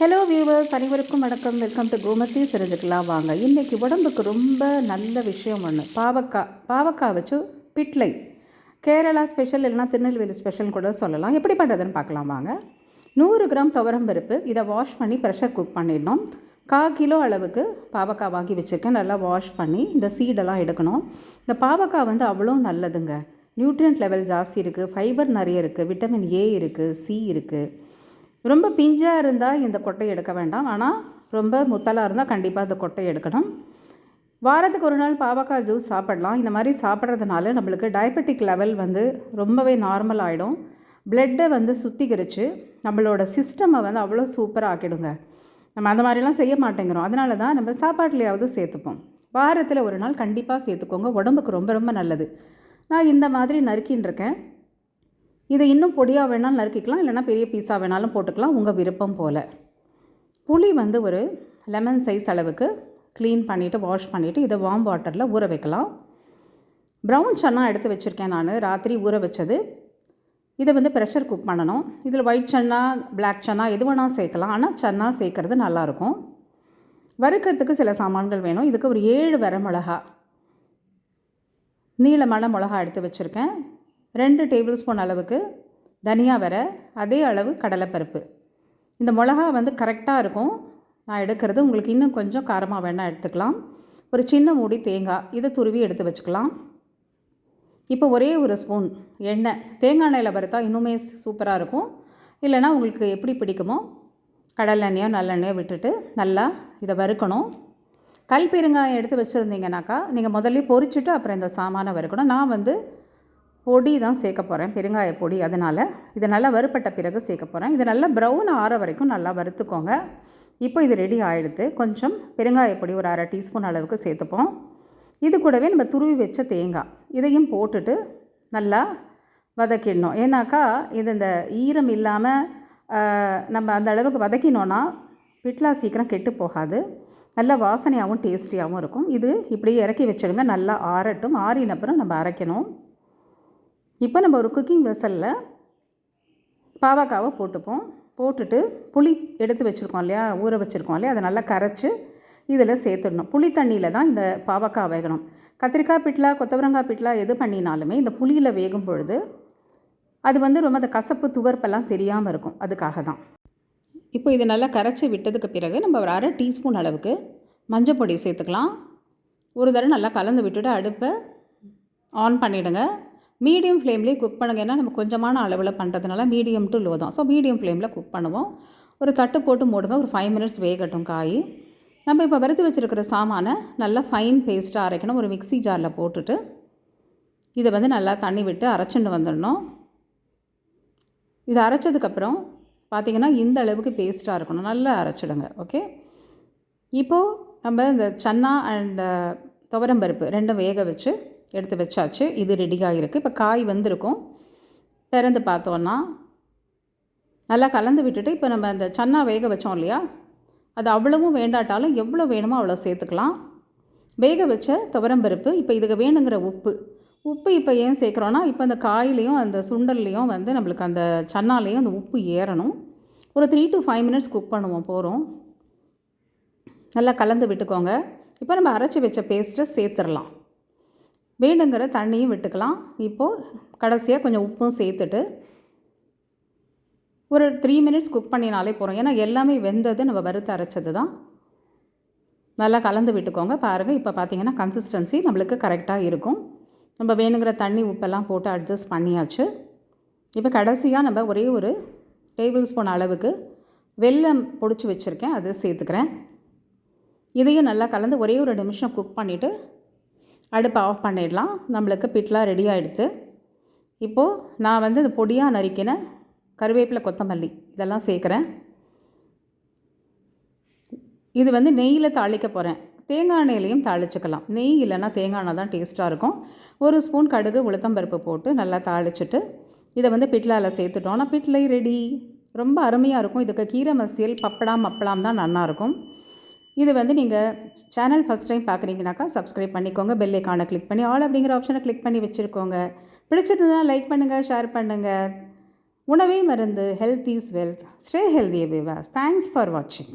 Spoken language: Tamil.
ஹலோ வியூவர்ஸ் அனைவருக்கும் வணக்கம். வெல்கம் டு கோமதி சிறஞ்சுக்கலாம் வாங்க. இன்றைக்கி உடம்புக்கு ரொம்ப நல்ல விஷயம் ஒன்று பாவக்காய் பாவக்காய் வச்சு பிட்லை. கேரளா ஸ்பெஷல் இல்லைனா திருநெல்வேலி ஸ்பெஷல் கூட சொல்லலாம். எப்படி பண்ணுறதுன்னு பார்க்கலாம் வாங்க. நூறு கிராம் துவரம் பருப்பு. இதை வாஷ் பண்ணி ப்ரெஷர் குக் பண்ணிடணும். கா கிலோ அளவுக்கு பாவக்காய் வாங்கி வச்சுருக்கேன். நல்லா வாஷ் பண்ணி இந்த சீடெல்லாம் எடுக்கணும். இந்த பாவக்காய் வந்து அவ்வளோ நல்லதுங்க. நியூட்ரியன்ட் லெவல் ஜாஸ்தி இருக்குது ஃபைபர் நிறைய இருக்குது விட்டமின் ஏ இருக்குது சி இருக்குது ரொம்ப பிஞ்சாக இருந்தால் இந்த கொட்டை எடுக்க வேண்டாம். ஆனால் ரொம்ப முத்தலாக இருந்தால் கண்டிப்பாக இந்த கொட்டை எடுக்கணும். வாரத்துக்கு ஒரு நாள் பாவக்காய் ஜூஸ் சாப்பிடலாம். இந்த மாதிரி சாப்பிட்றதுனால நம்மளுக்கு டயபெட்டிக் லெவல் வந்து ரொம்பவே நார்மல் ஆகிடும் பிளட்டை வந்து சுத்திகரித்து நம்மளோட சிஸ்டமை வந்து அவ்வளோ சூப்பராக ஆக்கிடுங்க. நம்ம அந்த மாதிரிலாம் செய்ய மாட்டேங்கிறோம். அதனால தான் நம்ம சாப்பாட்டிலையாவது சேர்த்துப்போம். வாரத்தில் ஒரு நாள் கண்டிப்பாக சேர்த்துக்கோங்க. உடம்புக்கு ரொம்ப ரொம்ப நல்லது. நான் இந்த மாதிரி நறுக்கின்னு இருக்கேன். இதை இன்னும் பொடியாக வேணாலும் நறுக்கிக்கலாம் இல்லைனா பெரிய பீஸாக வேணாலும் போட்டுக்கலாம் உங்கள் விருப்பம் போல். புளி வந்து ஒரு லெமன் சைஸ் அளவுக்கு க்ளீன் பண்ணிவிட்டு வாஷ் பண்ணிவிட்டு இதை வார்ம் வாட்டரில் ஊற வைக்கலாம். ப்ரௌன் சன்னா எடுத்து வச்சுருக்கேன் நான் ராத்திரி ஊற வச்சது. இதை வந்து ப்ரெஷர் குக் பண்ணணும். இதில் ஒயிட் சன்னா பிளாக் சன்னா எது வேணால் சேர்க்கலாம். ஆனால் சன்னா சேர்க்குறது நல்லாயிருக்கும். வறுக்கிறதுக்கு சில சாமான்கள் வேணும். இதுக்கு ஒரு ஏழு வர மிளகா நீளமான மிளகா எடுத்து வச்சுருக்கேன். ரெண்டு டேபிள் ஸ்பூன் அளவுக்கு தனியா வர அதே அளவு கடலைப்பருப்பு. இந்த மிளகா வந்து கரெக்டாக இருக்கும். நான் எடுக்கிறது உங்களுக்கு இன்னும் கொஞ்சம் காரமாக வேணால் எடுத்துக்கலாம். ஒரு சின்ன மூடி தேங்காய் இதை துருவி எடுத்து வச்சுக்கலாம். இப்போ ஒரே ஒரு ஸ்பூன் எண்ணெய். தேங்காய் எண்ணெயில் வறுத்தா இன்னுமே சூப்பராக இருக்கும். இல்லைனா உங்களுக்கு எப்படி பிடிக்குமோ கடலெண்ணெயோ நல்லெண்ணெயோ விட்டுட்டு நல்லா இதை வறுக்கணும். கல் பெருங்காயம் எடுத்து வச்சுருந்தீங்கனாக்கா நீங்கள் முதல்ல பொறிச்சிட்டு அப்புறம் இந்த சாமானை வறுக்கணும். நான் வந்து பொடி தான் சேர்க்க போகிறேன் பெருங்காய பொடி. அதனால் இதை நல்லா வறுப்பட்ட பிறகு சேர்க்க போகிறேன் இது நல்லா ப்ரௌன் ஆற வரைக்கும் நல்லா வறுத்துக்கோங்க. இப்போ இது ரெடி ஆகிடுது கொஞ்சம் பெருங்காய பொடி ஒரு அரை டீஸ்பூன் அளவுக்கு சேர்த்துப்போம். இது கூடவே நம்ம துருவி வச்ச தேங்காய் இதையும் போட்டுட்டு நல்லா வதக்கிடணும். ஏன்னாக்கா இது இந்த ஈரம் இல்லாமல் நம்ம அந்த அளவுக்கு வதக்கினோன்னா பிட்லா சீக்கிரம் கெட்டு போகாது. நல்ல வாசனையாகவும் டேஸ்டியாகவும் இருக்கும். இது இப்படியே இறக்கி வச்சுடுங்க. நல்லா ஆறட்டும். ஆறின அப்புறம் நம்ம அரைக்கணும். இப்போ நம்ம ஒரு குக்கிங் வெசலில் பாவக்காவை போட்டுப்போம். போட்டுட்டு புளி எடுத்து வச்சுருக்கோம் இல்லையா? ஊற வச்சுருக்கோம் இல்லையா? அதை நல்லா கரைச்சி இதில் சேர்த்துடணும். புளி தண்ணியில் தான் இந்த பாவக்காய் வேகணும். கத்திரிக்காய் பிட்லா கொத்தவரங்காய் பிட்லா எது பண்ணினாலுமே இந்த புளியில் வேகும் பொழுது அது வந்து ரொம்ப அந்த கசப்பு துவர்ப்பெல்லாம் தெரியாமல் இருக்கும். அதுக்காக தான். இப்போ இது நல்லா கரைச்சி விட்டதுக்கு பிறகு நம்ம ஒரு அரை டீஸ்பூன் அளவுக்கு மஞ்சள் பொடி சேர்த்துக்கலாம். ஒரு தடவை நல்லா கலந்து விட்டுட்டு அடுப்பை ஆன் பண்ணிவிடுங்க மீடியம் ஃப்ளேம்லேயே குக் பண்ணுங்க. ஏன்னா நம்ம கொஞ்சமான அளவில் பண்ணுறதுனால மீடியம் டு லோ தான். ஸோ மீடியம் ஃப்ளேமில் குக் பண்ணுவோம். ஒரு தட்டு போட்டு மூடுங்க. ஒரு ஃபைவ் மினிட்ஸ் வேகட்டும் காய். நம்ம இப்போ வறுத்து வச்சுருக்கிற சாமானை நல்லா ஃபைன் பேஸ்ட்டாக அரைக்கணும். ஒரு மிக்சி ஜாரில் போட்டுட்டு இதை வந்து நல்லா தண்ணி விட்டு அரைச்சிட்டு வந்துடணும். இதை அரைச்சதுக்கப்புறம் பார்த்திங்கன்னா இந்த அளவுக்கு பேஸ்ட்டாக இருக்கணும். நல்லா அரைச்சிடுங்க. ஓகே இப்போது நம்ம இந்த சன்னா அண்ட் துவரம்பருப்பு ரெண்டும் வேக வச்சு எடுத்து வச்சாச்சு. இது ரெடியாக இருக்குது இப்போ காய் வந்திருக்கும். திறந்து பார்த்தோன்னா நல்லா கலந்து விட்டுட்டு இப்போ நம்ம அந்த சன்னா வேக வச்சோம் இல்லையா? அது அவ்வளவும் வேண்டாட்டாலும் எவ்வளோ வேணுமோ அவ்வளோ சேர்த்துக்கலாம். வேக வச்ச துவரம்பருப்பு இப்போ இதுக்கு வேணுங்கிற உப்பு. உப்பு இப்போ ஏன் சேர்க்குறோன்னா இப்போ அந்த காயிலையும் அந்த சுண்டல்லையும் வந்து நம்மளுக்கு அந்த சன்னாலையும் அந்த உப்பு ஏறணும். ஒரு three to five minutes cook பண்ணுவோம். போகிறோம் நல்லா கலந்து விட்டுக்கோங்க. இப்போ நம்ம அரைச்சி வச்ச பேஸ்ட்டை சேர்த்துடலாம். வேணுங்கிற தண்ணியும் விட்டுக்கலாம். இப்போது கடைசியாக கொஞ்சம் உப்பும் சேர்த்துட்டு ஒரு த்ரீ மினிட்ஸ் குக் பண்ணினாலே போகிறோம் ஏன்னா எல்லாமே வெந்தது நம்ம வறுத்து அரைச்சது தான் நல்லா கலந்து விட்டுக்கோங்க பாருங்கள் இப்போ பார்த்தீங்கன்னா கன்சிஸ்டன்சி நம்மளுக்கு கரெக்டாக இருக்கும். நம்ம வேணுங்கிற தண்ணி உப்பெல்லாம் போட்டு அட்ஜஸ்ட் பண்ணியாச்சு. இப்போ கடைசியாக நம்ம ஒரே ஒரு டேபிள் ஸ்பூன் அளவுக்கு வெல்லம் பொடிச்சு வச்சுருக்கேன். அதை சேர்த்துக்கிறேன். இதையும் நல்லா கலந்து ஒரே ஒரு நிமிஷம் குக் பண்ணிவிட்டு அடுப்பை ஆஃப் பண்ணிடலாம். நம்மளுக்கு பிட்லாம் ரெடி ஆகிடுது இப்போது நான் வந்து இந்த பொடியாக நறுக்கின கருவேப்பிலை கொத்தமல்லி இதெல்லாம் சேர்க்குறேன். இது வந்து நெய்யில் தாளிக்க போகிறேன் தேங்காய் எண்ணெயிலையும் தாளிச்சுக்கலாம். நெய் இல்லைன்னா தேங்காய் எண்ணெய் தான் டேஸ்ட்டாக இருக்கும். ஒரு ஸ்பூன் கடுகு உளுத்தம்பருப்பு போட்டு நல்லா தாளிச்சிட்டு இதை வந்து பிட்லாவில் சேர்த்துட்டோம்னா பிட்லை ரெடி ரொம்ப அருமையாக இருக்கும். இதுக்கு கீரை மசியல் பப்படாம் மப்பளாம் தான் நல்லாயிருக்கும் இது வந்து நீங்கள் சேனல் ஃபஸ்ட் டைம் பார்க்குறீங்கனாக்கா சப்ஸ்கிரைப் பண்ணிக்கோங்க. பெல் ஐக்கானை கிளிக் பண்ணி ஆல் அப்படிங்கிற ஆப்ஷனை கிளிக் பண்ணி வச்சுருக்கோங்க. பிடிச்சிருந்தா லைக் பண்ணுங்கள் ஷேர் பண்ணுங்கள் உணவே மருந்து health is wealth stay healthy Vilas thanks for வாட்சிங்